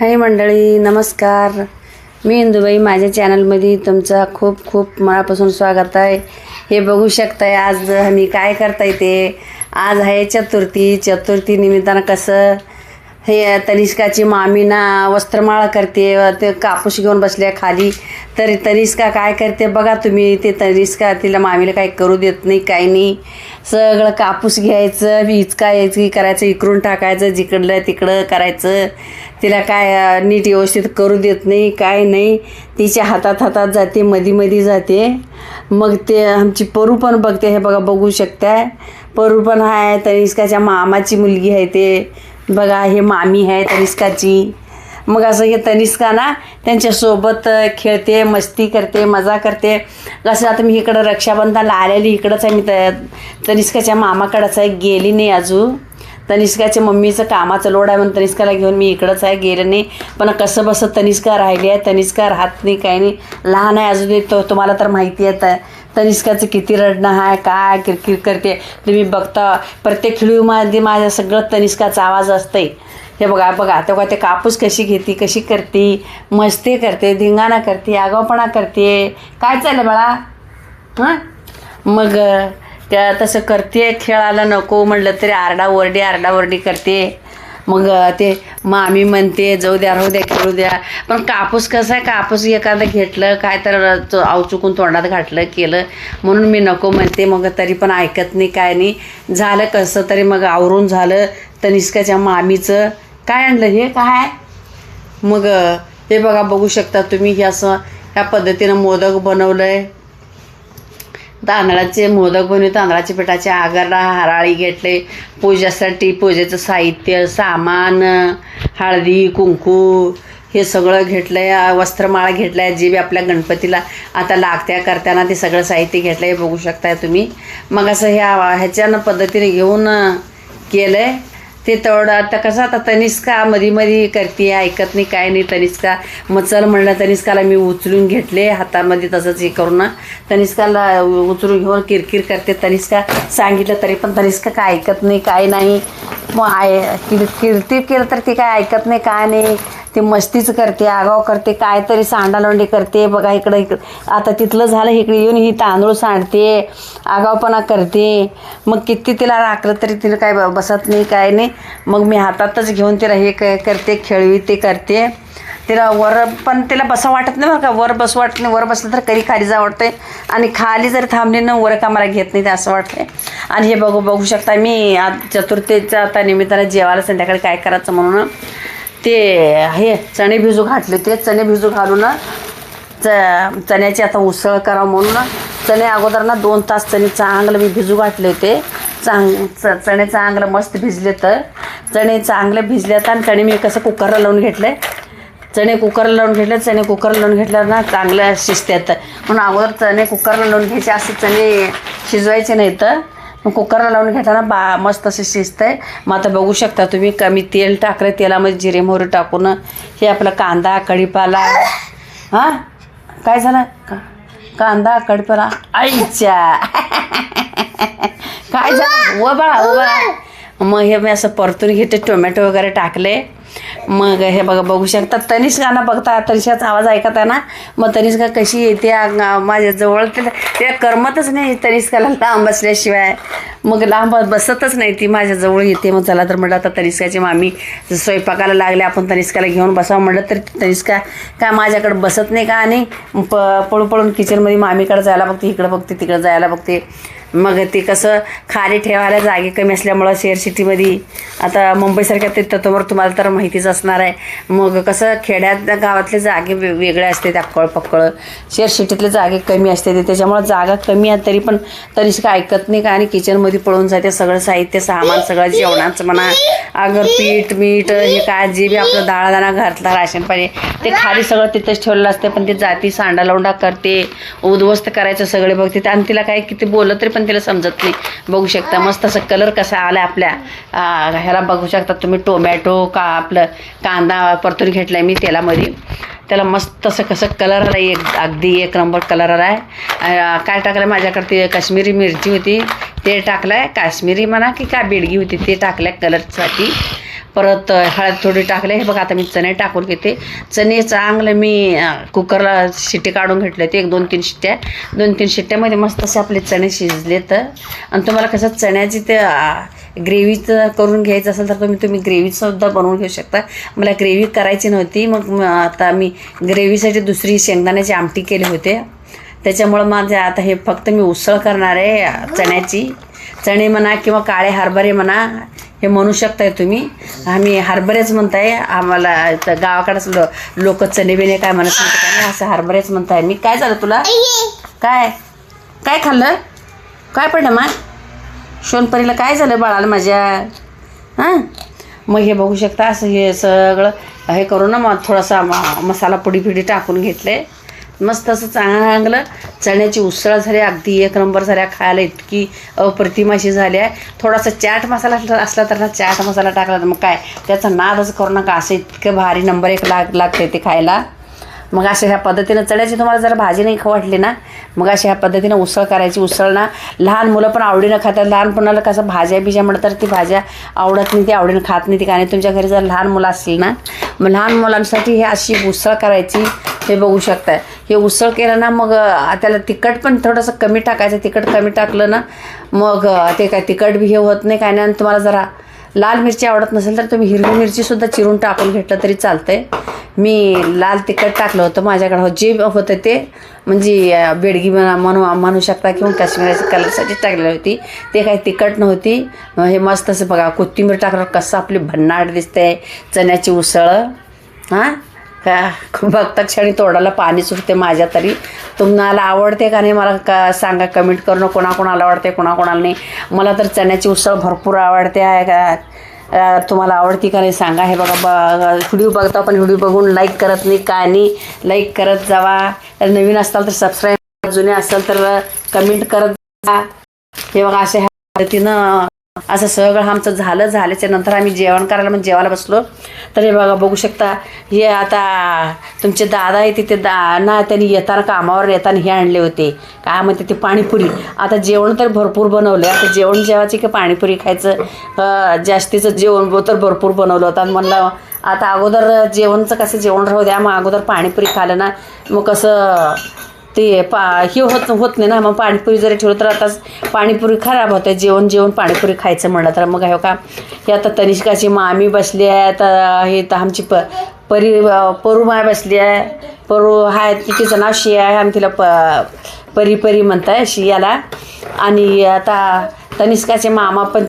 हाय मंडळी नमस्कार. मी इंदुबाई माझ्या चॅनलमध्ये तुमचं खूप खूप मनापासून स्वागत आहे. हे बघू शकताय आज मी काय करताय ते. आज आहे चतुर्थी. चतुर्थी निमित्तानं कसं हे तनिष्काची मामी ना वस्त्रमाळा करते ते कापूस घेऊन बसल्या खाली. तर तनिष्का काय करते बघा तुम्ही ते तनिष्का तिला मामीला काही करू देत नाही काही नाही. सगळं कापूस घ्यायचं इचका यायचं करायचं इकडून टाकायचं जिकडलं तिकडं करायचं. तिला काय नीट व्यवस्थित करू देत नाही काय नाही. तिच्या हातात हातात जाते मधी मधी जाते. मग ते आमची परू पण बघते हे बघा बघू शकताय. परू पण आहे तनिष्काच्या मामाची मुलगी आहे ते. बघा हे मामी आहे तनिष्काची. मग असं हे तनिष्का ना त्यांच्यासोबत खेळते मस्ती करते मजा करते. कसं आता मी इकडं रक्षाबंधनला आलेली इकडंच आहे मी त तनिष्काच्या मामाकडंच आहे गेली नाही अजून. तनिष्काच्या मम्मीचं कामाचं लोड आहे म्हणून तनिष्काला घेऊन मी इकडंच आहे गेलं नाही. पण कसं बसं तनिष्का राहिली आहे तनिष्का राहत नाही काही नाही. लहान आहे अजून तो तुम्हाला तर माहिती आहे तनिष्काचं किती रडणं आहे काय किरकिर करते. तुम्ही बघता प्रत्येक खेळूमध्ये माझ्या सगळं तनिष्काचा आवाज असतंय. हे बघा बघा तेव्हा ते कापूस कशी घेते कशी करते मस्ती करते धिंगाणा करते आगावपणा करते. काय चाललं बाळा? हां? मग त्या तसं करते खेळायला नको म्हटलं तरी आरडाओरडी आरडाओरडी करते. मग ते मामी म्हणते जाऊ द्या राहू द्या खेळू द्या. पण कापूस कसं आहे कापूस एखादं घेतलं काय तर तो अवचुकून तोंडात घातलं केलं. म्हणून मी नको म्हणते मग तरी पण ऐकत नाही काय नाही. झालं कसं तरी मग आवरून झालं. तनिष्काच्या मामीचं काय आणलं हे? काय? मग हे बघा बघू शकता तुम्ही हे असं ह्या पद्धतीनं मोदक बनवलं आहे तांदळाचे मोदक बनवून तांदळाच्या पिठाचे आगारा हराळी घेतले. पूजेसाठी पूजेचं साहित्य सामान हळदी कुंकू हे सगळं घेतलं आहे वस्त्रमाळा घेतला आहे जे बी आपल्या गणपतीला आता लागत्या करताना ते सगळं साहित्य घेतलं आहे बघू शकताय तुम्ही. मग असं ह्या ह्याच्यानं पद्धतीने घेऊन केलं आहे ते तेवढं आता कसं आता तनिष्का मधी मधी करते ऐकत नाही काय नाही तनिष्का. मग चल म्हणलं तनिष्काला मी उचलून घेतले हातामध्ये तसंच हे करून. ना तनिष्काला उचलून घेऊन किरकिर करते. तनिष्का सांगितलं तरी पण तनिष्का काय ऐकत नाही काय नाही. मग आय किर किरकिर केलं तर ती काय ऐकत नाही काय नाही. ती मस्तीच करते आगाव करते काय तरी सांडालोंडी करते. बघा इकडं इकडं. आता तिथलं झालं इकडे येऊन ही तांदूळ सांडते आगावपणा करते. मग किती तिला राखलं तरी तिला काय ब- बसत नाही काय नाही. मग मी हातातच घेऊन तिला हे काय करते खेळवी ते करते. तिला वर पण तिला बसा वाटत नाही बरं का. वर बस वाटत नाही. वर बसलं तर कधी खाली जा वाटते आणि खाली जर थांबली ना वर कामाला घेत नाही ते असं वाटते आणि हे बघू बघू शकता मी आज चतुर्थीच्या आता निमित्तानं जेवायला संध्याकाळी काय करायचं म्हणून. ते हे चणे भिजू घातले ते चणे भिजू घालून च चण्याची आता उसळ करावं म्हणून चणे अगोदर ना दोन तास चणे चांगलं मी भिजू घातले होते. चांग च चणे चांगलं मस्त भिजले तर. चणे चांगले भिजले आणि चणे मी कसं कुकरला लावून घेतले चणे कुकरला लावून घेतले चणे कुकरला लावून घेतल्यावर ना चांगल्या शिजतात म्हणून अगोदर चणे कुकरला लावून घ्यायचे असे चणे शिजवायचे नाही तर. मग कुकरला लावून घेताना बा मस्त असे शिजतंय. मग आता बघू शकता तुम्ही कमी तेल टाकलं तेलामध्ये जिरे मोहरी टाकून. हे आपला कांदा कढीपाला. हां? काय झालं? का कांदा कढीपाला. आईच्या. काय झालं? व बाळा व बाळा मग हे मी असं परतून घेते टोमॅटो वगैरे टाकले. मग हे बघा बघू शकता. तनिष्काना बघता तनिष्काचा आवाज ऐकत ना? मग तनिष्का कशी येते माझ्याजवळ ते करमतच नाही तनिष्काला लांब बसल्याशिवाय मग लांब बसतच नाही ती माझ्याजवळ येते. मग चला तर म्हटलं आता तनिष्काची मामी स्वयंपाकाला लागले आपण तनिष्काला घेऊन बसावं म्हटलं तर तनिष्का काय माझ्याकडे बसत नाही का? आणि प पळू पळून किचनमध्ये मामीकडे जायला बघते इकडं बघते तिकडं जायला बघते. मग ते कसं खाली ठेवायला जागे कमी असल्यामुळं शेअर सिटीमध्ये आता मुंबईसारख्या ते तत्ववर तुम्हाला तर माहितीच असणार आहे. मग कसं खेड्यात गावातले जागे वेगळे असते अक्कळ पक्कळ शेअरशिटीतले जागे कमी असते ते. त्याच्यामुळं जागा कमी आहे तरी पण तरीशी काय ऐकत नाही का आणि किचनमध्ये पळून जाते. सगळं साहित्य सामान सगळं जेवणाचं म्हणा अगर पीठ मीठ हे काय जे बी आपलं डाळदाणा घातला राशन पाणी ते खाली सगळं तिथंच ठेवलेलं असते पण ते जाती सांडा लोंडा करते उद्ध्वस्त करायचं सगळे बघते आणि तिला काय किती बोललं तरी पण तिला समजत नाही. बघू शकता मस्त असं कलर कसा आला आपल्या. ह्याला बघू शकता तुम्ही टोमॅटो का आपलं कांदा परतून घेतलाय मी तेलामध्ये. त्याला मस्त असं कसं कलर आला एक अगदी एक नंबर कलर आला आहे. काय टाकलं माझ्याकडे? ते काश्मीरी मिरची होती. ते टाकलं आहे काश्मीरी म्हणा की काय बेडगी होती ते टाकलं आहे कलरसाठी परत हळद थोडी टाकले हे बघा आता मी चणे टाकून घेते. चणे चांगलं मी कुकरला शिट्टी काढून घेतले ते एक दोन तीन शिट्ट्या. दोन तीन शिट्ट्यामध्ये मस्त असे आपले चणे शिजले तर आणि तुम्हाला कसं चण्याची ते ग्रेव्हीचं करून घ्यायचं असेल तर तुम्ही तुम्ही ग्रेव्हीसुद्धा बनवून घेऊ शकता. मला ग्रेव्ही करायची नव्हती मग आता मी ग्रेव्हीसाठी दुसरी शेंगदाण्याची आमटी केली होते. त्याच्यामुळं माझ्या आता हे फक्त मी उसळ करणार आहे चण्याची. चणे म्हणा किंवा काळे हरभरे म्हणा हे म्हणू शकताय तुम्ही. आम्ही हरभरेच म्हणताय आम्हाला गावाकडंच लो लोक चणे बिणे काय म्हणत नाही असं हरभरेच म्हणताय. मी काय झालं तुला? काय? काय खाल्लं? काय पडलं मा? शोनपरीला काय झालं बाळाला माझ्या? हां? मग हे बघू शकता असं हे सगळं हे करून ना मग थोडासा म- मसाला पुडी फिडी टाकून घेतले. मस्त असं चांगलं चण्याची उसळ झाली अगदी एक नंबर झाल्या खायला इतकी अप्रतिमाशी झाली आहे थोडासा चाट मसाला असला- असला तर ना चाट मसाला टाकला तर मग काय? त्याचा नादच करू नका असं इतकं भारी नंबर एक लाग लागते ते खायला. मग अशा ह्या पद्धतीनं चण्याची तुम्हाला जर भाजी नाही खाऊ वाटली ना मग अशा ह्या पद्धतीनं उसळ करायची. उसळ ना लहान मुलं पण आवडीनं खातात. लहानपणाला कसं भाज्या बिज्या म्हणतात ती भाज्या आवडत नाही ती आवडीनं खात नाही. ती काय नाही तुमच्या घरी जर लहान मुलं असतील ना मग लहान मुलांसाठी हे अशी उसळ करायची. हे बघू शकताय. हे उसळ केलं ना मग त्याला तिखट पण थोडंसं कमी टाकायचं. तिखट कमी टाकलं ना मग ते काय तिखट बी हे होत नाही काय नाही. आणि तुम्हाला जरा लाल मिरची आवडत नसेल तर तुम्ही हिरवी मिरचीसुद्धा चिरून टाकून घेतलं तरी चालतंय. मी लाल तिखट टाकलं होतं माझ्याकडं. हो- जे होतं ते म्हणजे बेडगी म्हणा म्हणू म्हणू शकता किंवा काश्मीराच्या कलरसाठी टाकलेली होती. ते काही तिखट नव्हती. हे मस्त असं बघा कोथिंबीर टाकल्यावर कसं आपली भन्नाट दिसते. चण्याची उसळ. हां? का? बघता क्षणी तोंडाला पाणी सुटते माझ्या तरी. तुम्हाला आवडते का नाही मला का सांगा कमेंट करणं कोणाकोणाला आवडते कोणाकोणाला नाही. मला तर चण्याची उसळ भरपूर आवडते आहे का? तुम्हाला आवडती का नाही सांगा. हे बघा ब व्हिडिओ बघता पण व्हिडिओ बघून लाईक करत नाही काय नाही? लाईक करत जावा. नवीन असाल तर सबस्क्राईब जुने असाल तर कमेंट करत जा. हे बघा अशा ह्या पद्धतीनं असं सगळं आमचं झालं झाल्याच्यानंतर आम्ही जेवण करायला म्हणजे जेवायला बसलो. तर हे बघा बघू शकता हे आता तुमचे दादा आहे तिथे दा ना त्यांनी येताना कामावर येताना हे आणले होते. काय म्हणते ते? पाणीपुरी. आता जेवण तर भरपूर बनवलं आता जेवण जेवायची की पाणीपुरी खायचं? जास्तीचं जेवण तर भरपूर बनवलं होतं. म्हणलं आता अगोदर जेवणचं कसं जेवण राहू द्या मग अगोदर पाणीपुरी खाल्लं ना. मग कसं ते पा हे होत होत नाही ना. मग पाणीपुरी जरी ठेवलं तर आता पाणीपुरी खराब होते जेवण जेवण पाणीपुरी खायचं म्हणलं तर. मग हे का हे आता तनिष्काची मामी बसली आहे. आता हे तर आमची प परी परू माय बसली आहे. परू हाय तिचं नाव शिया आहे. आम्ही तिला प परी परी म्हणताय शियाला. आणि आता तनिष्काचे मामा पण